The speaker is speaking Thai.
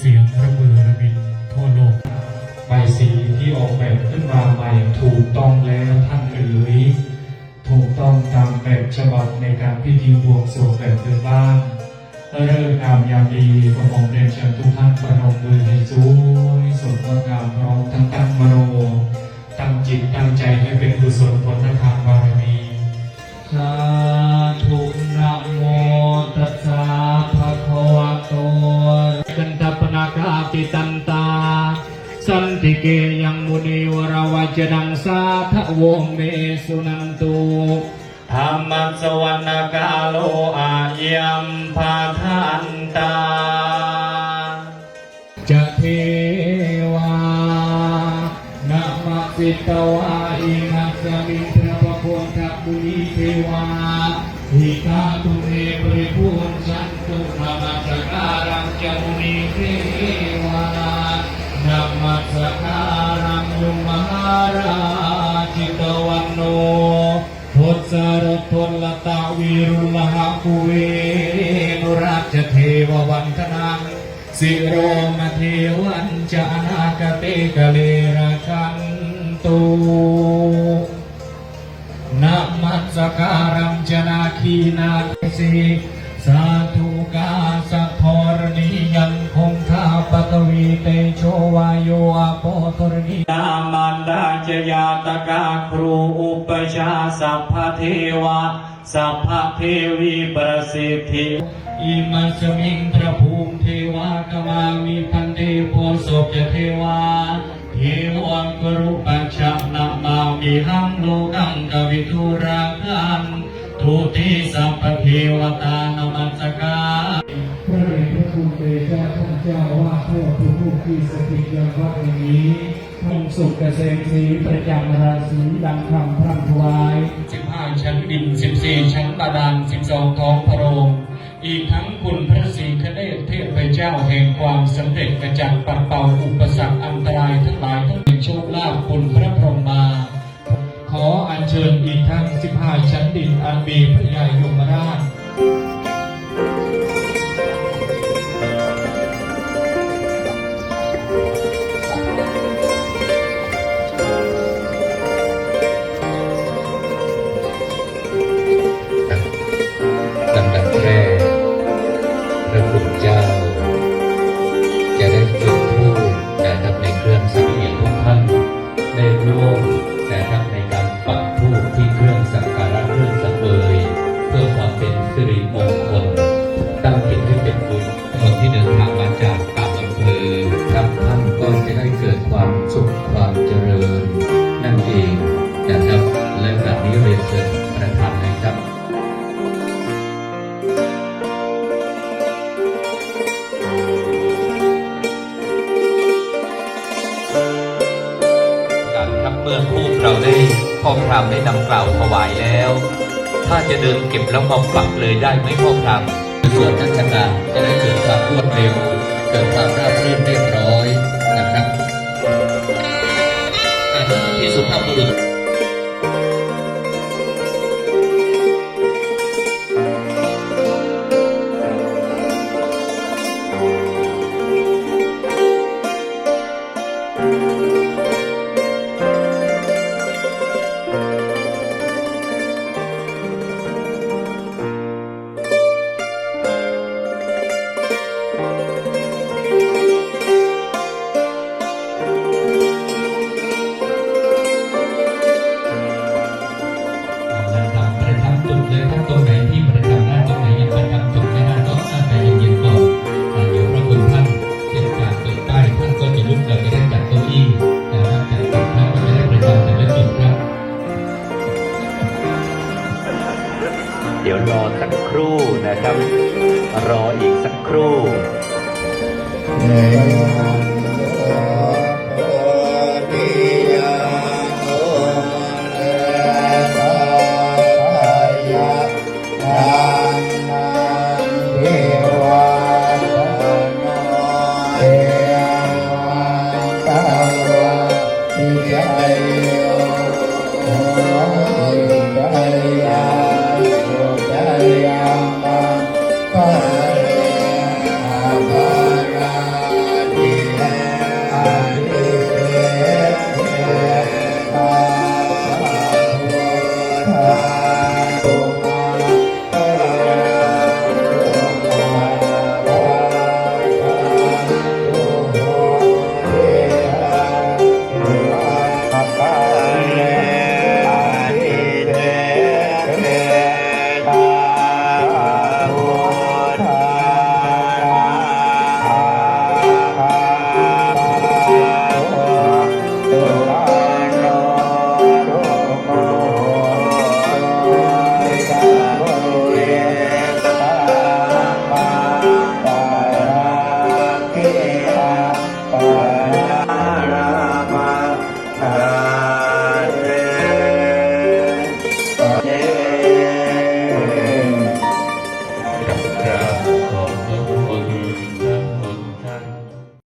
เสียงระเบือระบินทั่วโลกใบสีที่ออกแบบขึ้นมาใหม่ถูกต้องแล้วท่านเอ๋ยถูกต้องตามแบบฉบับในการพิธีบวงสรวงแบบเดิมบ้านเริ่งามยามดีกระผมเรียนเชิญทุกท่านประนมมือให้สวยสดงดงามพร้อมทั้งตั้งมโนตั้งจิตตั้งใจให้เป็นกุศลผลทางบารมีสาธุากาติตันตา สันติเกยังมุนีวรวัจนังสาทะโวเมสุนันตุธรรมัสวรรณกาโลอายมภาทันตา จะเทวานามาสิตวาอินัสมิงพระปะโพธิบุรีเทวาหิตาตุเมปริภูนสั นามัสการังจมุนีเทวานามัสการังยุมหาราชิตวันโนทศรทนลตาวิรุลหะภูเวนุราชเทววันทนังสิโรมเทวันจะนาคเตกะเลระกันตุนะมัสการังจนาคีนาสิ สาธุกาสัทธรณียังคงท่าปตวีเตโชวายโยอาโปธรณีนามันดาจยาตกาครูอุปชาสัพพเทวะสัพพเทวีประสิทธิอิมัสมิงพระภูมิเทวากมามิพันเตโพโสจเทวาเทวังกรุปัญชนะมามิหังโลกังกวิทุราคันทุติสัพพเทวตานมัส กาพระเดชพระคุณเดชะท่านเจ้าว่าทั่วทุกผู้ที่สถิตยังวัดแห่งนี้ท่านสุขเกษมศรีประจำราศีดังคำพร่ำถวายสิบห้าชั้นดินสิบสี่ชั้นบาดาลสิบสองท้องพระโรงอีกทั้งคุณพระศรีคเนศเทพเจ้าแห่งความสำเร็จกระจัดปัดเป่าอุปสรรคอันตรายทั้งหลายทั้งปวงโชคลาภคุณพระพรหมมา ขออัญเชิญอีกทั้ง 15 ชั้นดินอันมีพระยายมราช ถ้าจะเดินเก็บแล้วมาปักเลยได้ไหมพ่อครับส่วนราชการจะได้เกิดความรวดเร็ว เกิดความราบรื่นเรียบร้อยนะครับอ่ที่สุภาพบุรุษ